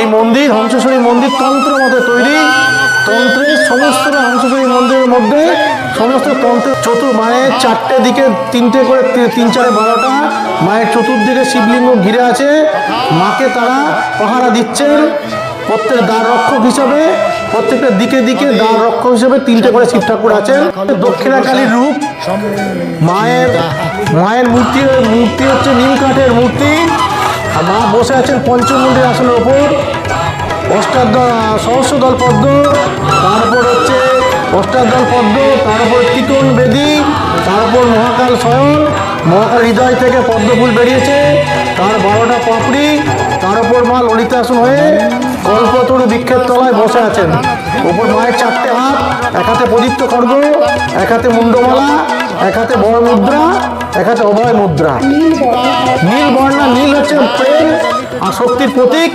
এই মন্দির, হংসেশ্বরী মন্দির তন্ত্র মতে তৈরি। তন্ত্রের সমস্ত হংসেশ্বরী মন্দিরের মধ্যে সমস্ত তন্ত্র চতুর মায়ের চারটে দিকে, তিনটে করে, তিন চারে বারোটা, মায়ের চতুর্দিকে শিবলিঙ্গ ঘিরে আছে। মাকে তারা পাহারা দিচ্ছেন প্রত্যেক দ্বার রক্ষক হিসাবে, প্রত্যেকটা দিকে দিকে দ্বার রক্ষক হিসাবে তিনটে করে শিব ঠাকুর আছেন। দক্ষিণাকালীর রূপ, মায়ের মায়ের মূর্তি মূর্তি হচ্ছে নিম কাঠের মূর্তি। মা বসে আছেন পঞ্চমুণ্ডের আসনের ওপর। অষ্টাদল সহস্রদল পদ্ম, তারপর হচ্ছে অষ্টাদল পদ্ম, তারপর ত্রিকোণ বেদী, তারপর মহাকাল স্বয়ং, মহাকাল হৃদয় থেকে পদ্ম ফুল বেরিয়েছে। তার বারোটা পাপড়ি তার উপর মা ললিতাসন হয়ে কল্পতরু বৃক্ষের তলায় বসে আছেন। ওপর মায়ের চারটে হাত, এক হাতে প্রদীপ্ত খড়গ এক হাতে মুন্ডমালা এক হাতে বড় মুদ্রা এক হাতে অভয় মুদ্রা নীল বর্ণা, নীল শক্তির প্রতীক